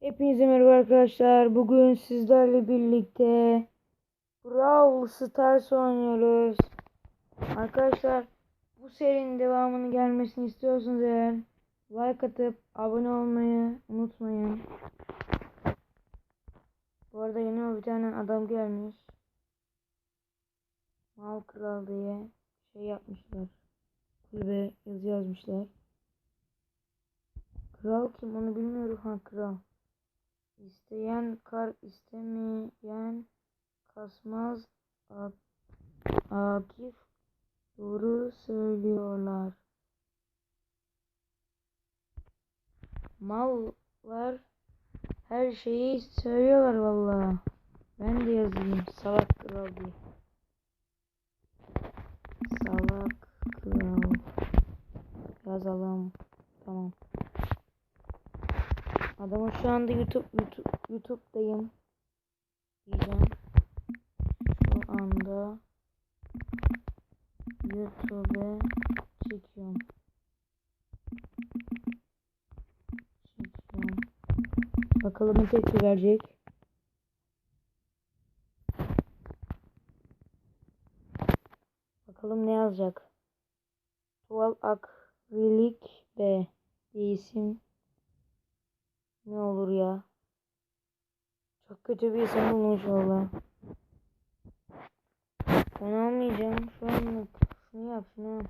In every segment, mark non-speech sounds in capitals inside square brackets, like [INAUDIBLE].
Hepinize merhaba arkadaşlar. Bugün sizlerle birlikte Brawl Stars oynuyoruz. Arkadaşlar bu serinin devamını gelmesini istiyorsanız eğer like atıp abone olmayı unutmayın. Bu arada yeni bir tane adam gelmiş. Mal Kral diye şey yapmışlar. Kulübe yazı yazmışlar. Kral kim onu bilmiyorum. Ha kral. İsteyen kar istemeyen kasmaz Akif doğru söylüyorlar. Mallar her şeyi söylüyorlar vallahi. Ben de yazayım salak kral diye. Salak kral. Yazalım. Tamam. Adamı şu anda YouTube YouTube YouTube'dayım. Diyeceğim. Şu anda YouTube'e çekiyorum. Çekiyorum. Bakalım ne tepki verecek. Bakalım ne yazacak. Tuval Akrilik B diye isim ne olur ya. Çok kötü bir isim bulmuş valla. Ben almayacağım. Şu anlık şunu yap şunu.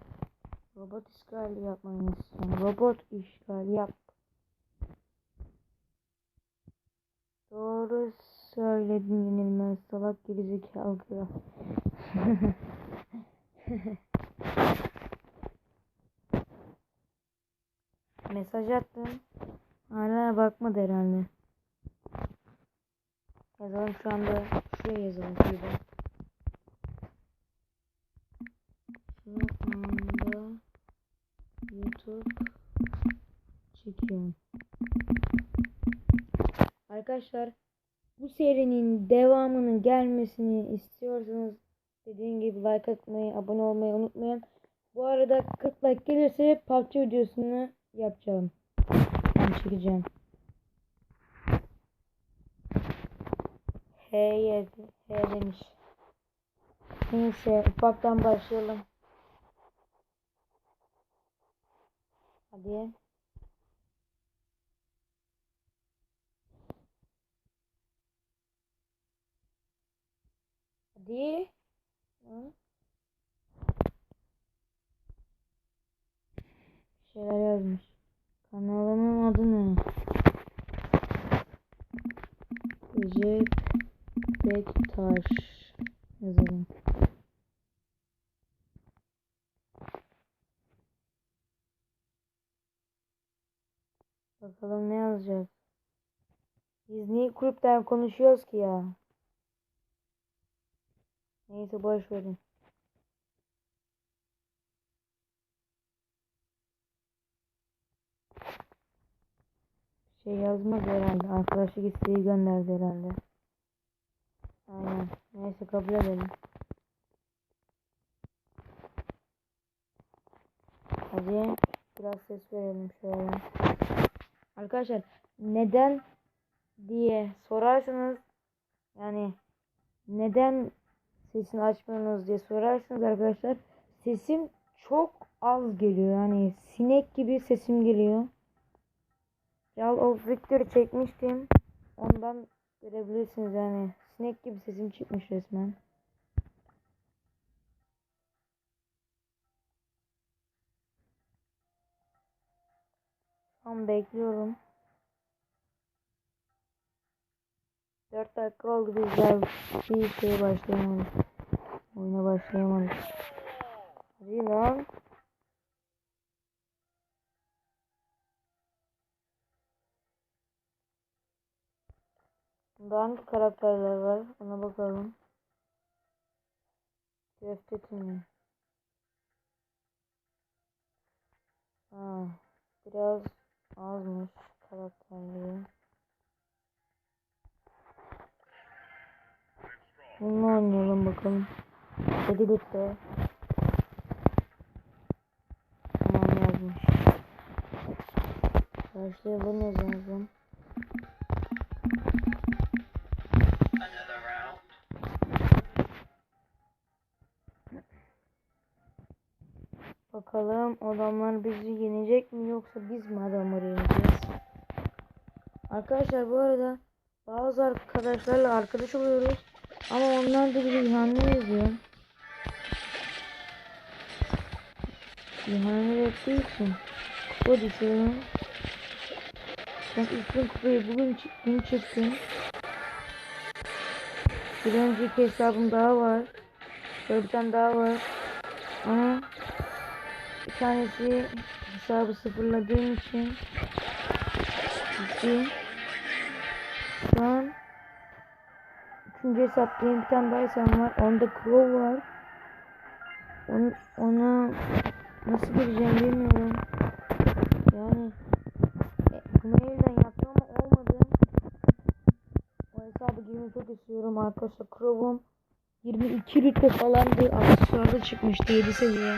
Robot işgali yapmanı istiyorum. Robot işgali yap. Doğru söyledin yenilmez. Salak gerizekalı kral. [LAUGHS] Mesaj attım. Hala bakmadı herhalde. Yazalım şu anda. Şuraya yazalım şurada. Şu anda YouTube çekiyorum. Arkadaşlar bu serinin devamının gelmesini istiyorsanız dediğim gibi like atmayı, abone olmayı unutmayın. Bu arada 40 like gelirse PUBG videosunu yapacağım. Çekeceğim. H yedi. H demiş. Neyse ufaktan başlayalım. Hadi. Hadi. Hı? Bir şeyler yazmış. Kanalımın adı ne? Recep Bektaş yazalım. Bakalım ne yazacak. Biz niye kulüpten konuşuyoruz ki ya? Neyse boş verin. Şey yazmaz herhalde. Arkadaşlık isteği gönderdi herhalde. Aynen. Neyse kabul edelim. Hadi biraz ses verelim şöyle. Arkadaşlar neden diye sorarsanız yani neden sesini açmıyorsunuz diye sorarsanız arkadaşlar sesim çok az geliyor. Yani sinek gibi sesim geliyor. Call of Victory çekmiştim. Ondan görebilirsiniz yani. Sinek gibi sesim çıkmış resmen. Tam bekliyorum. 4 dakika oldu biz daha bir şeye başlayamadık. Oyuna başlayamadık. Hadi lan. Bunda hangi karakterler var? Ona bakalım. Köfte mi? Ha, biraz azmış karakterleri. Bununla oynayalım bakalım. Hadi bitti. Tamam yazmış. Başlayalım yazalım. Bakalım adamlar bizi yenecek mi yoksa biz mi adamları yeneceğiz? Arkadaşlar bu arada bazı arkadaşlarla arkadaş oluyoruz. Ama onlar da bize ihanet ediyor. İhanet ettiği için kupa düşüyorum. Ben üstün kupayı bugün dün çıktım. Bir önceki hesabım daha var. Böyle daha var. Ama bir tanesi hesabı sıfırladığım için gitti. Şu an üçüncü hesaptayım. Bir tane daha hesabım var. Onda Crow var. Onu, ona nasıl gireceğim bilmiyorum. Yani e, Gmail'den yaptım ama olmadı. O hesabı girmeyi çok istiyorum arkadaşlar. Crow'um 22 rütbe falandı. Aksesuarda çıkmıştı 7 seviye.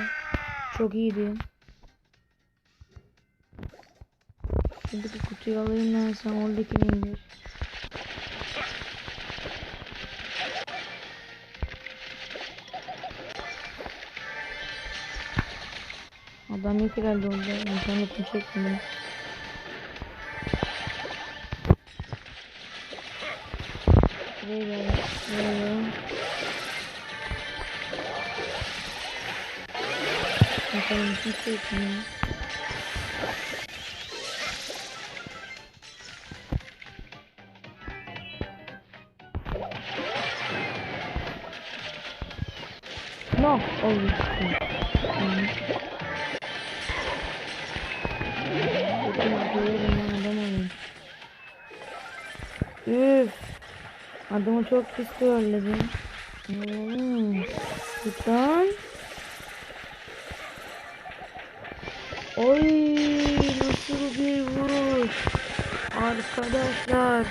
Çok iyiydi. Şuradaki kutuyu alayım ben sen oradakini indir. Adam yok herhalde orada. İnternetim çekmiyor. Buraya Kimse çekmiyor. No, olayım. Üf. Adamı çok pis trolledim. Hmm. Git lan. Oy nasıl bir vuruş. Arkadaşlar.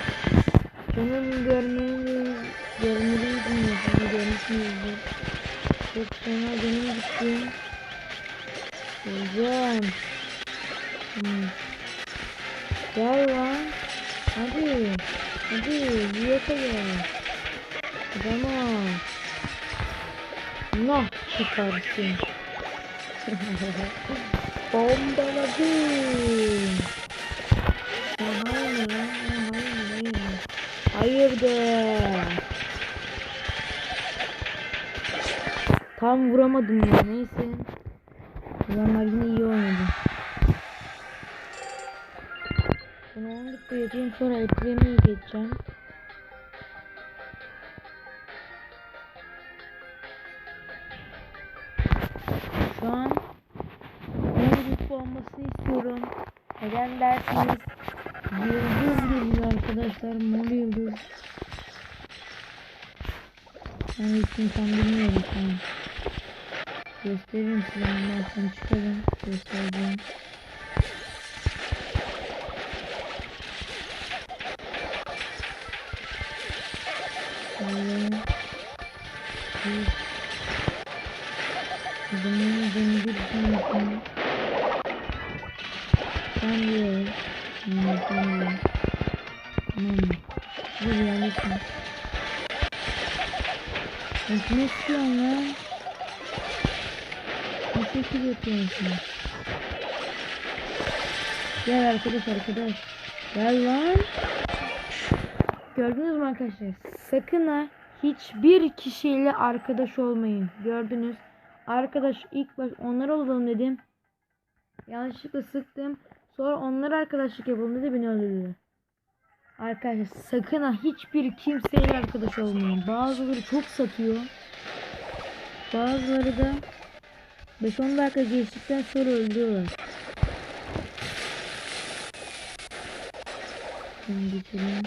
Canım görmeliyiz. Görmeliydin ya. Hani görmüşsünüzdür. Çok fena canım gitti. Hocam. Hmm. Gel lan. Hadi. Hadi. Yiyete gel. Tamam. Nah çıkarsın. [LAUGHS] Bombaladım. Hayır. Hayır hayır. Hayırdır. Tam vuramadım ya neyse. Adamlar yine iyi oynadı. Bunu 10 dakika yapayım sonra eklemeyi geçeceğim. Ben için tam bilmiyorum şu an. Gösteririm size ondan sonra çıkarım. Göstereceğim. Şöyle. Bir. Adamın döndür döndür. Sen diyor. Hmm, sen diyor. Tamam mı? Dur yanlış mı? Kime istiyorsun lan? Ne şekil yapıyorsun? Gel arkadaş arkadaş. Gel lan. Gördünüz mü arkadaşlar? Sakın ha hiçbir kişiyle arkadaş olmayın. Gördünüz. Arkadaş ilk baş onlar olalım dedim. Yanlışlıkla sıktım. Sonra onlar arkadaşlık yapalım dedi beni öldürdü. Arkadaşlar sakın ha hiçbir kimseyle arkadaş olmayın. Bazıları çok satıyor. Bazıları da 5-10 dakika geçtikten sonra öldürüyorlar. Şimdi geçelim.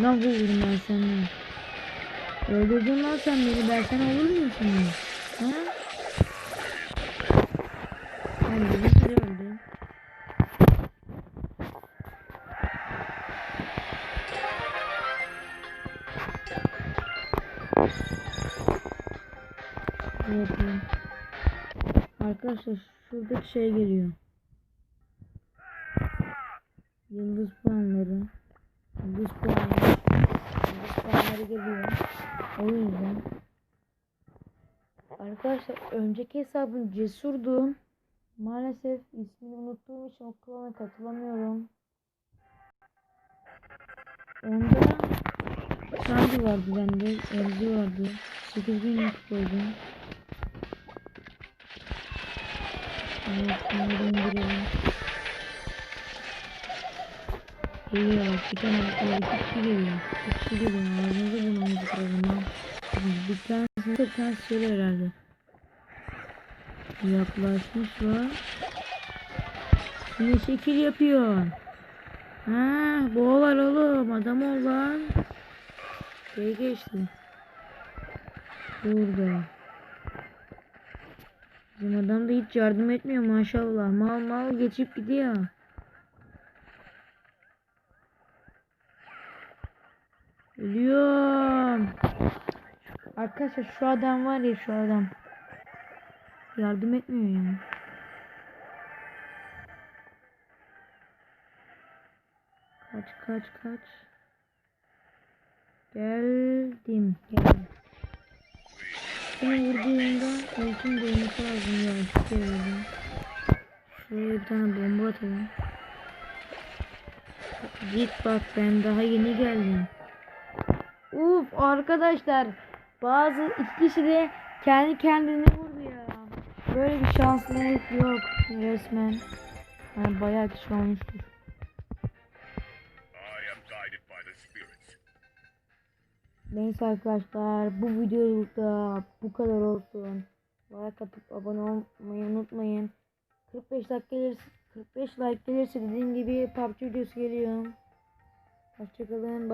Ne vururum ben seni? Öldürdün lan sen beni. Ben sana olur muyum? Ha? Ne yapayım? Arkadaşlar şuradaki şey geliyor. Yıldız puanları. Yıldız puanları. Yıldız puanları geliyor. O yüzden Arkadaşlar önceki hesabım cesurdu. Maalesef ismini unuttuğum için o klana katılamıyorum. Onda Sandy vardı bende. Erzi vardı. 8000 yük Evet, bunları indirelim. Geliyor bak bir tane arkadaş iki kişi geliyor. İki kişi geliyor. Ağzınıza bulmamızı kıralım ha. Bir tanesini bir tanesi söyle herhalde. Yaklaşmış var. Yine şekil yapıyor. Ha, boğalar oğlum. Adam ol lan. Şey geçti. Burada. Bizim adam da hiç yardım etmiyor maşallah. Mal mal geçip gidiyor. Ölüyorum. Arkadaşlar şu adam var ya şu adam. Yardım etmiyor ya. Kaç kaç kaç. Geldim. Geldim. Seni vurduğunda ultim dolması lazım ya. Şuraya bir tane bomba atalım. Git bak ben daha yeni geldim. Uf arkadaşlar bazı iki kişi de kendi kendine vurdu ya. Böyle bir şanslılık yok resmen. Yani bayağı kişi olmuştur. Neyse arkadaşlar bu videolukta bu kadar olsun. Like atıp abone olmayı unutmayın. 45 dakika gelirse 45 like gelirse dediğim gibi PUBG videosu geliyor. Hoşçakalın.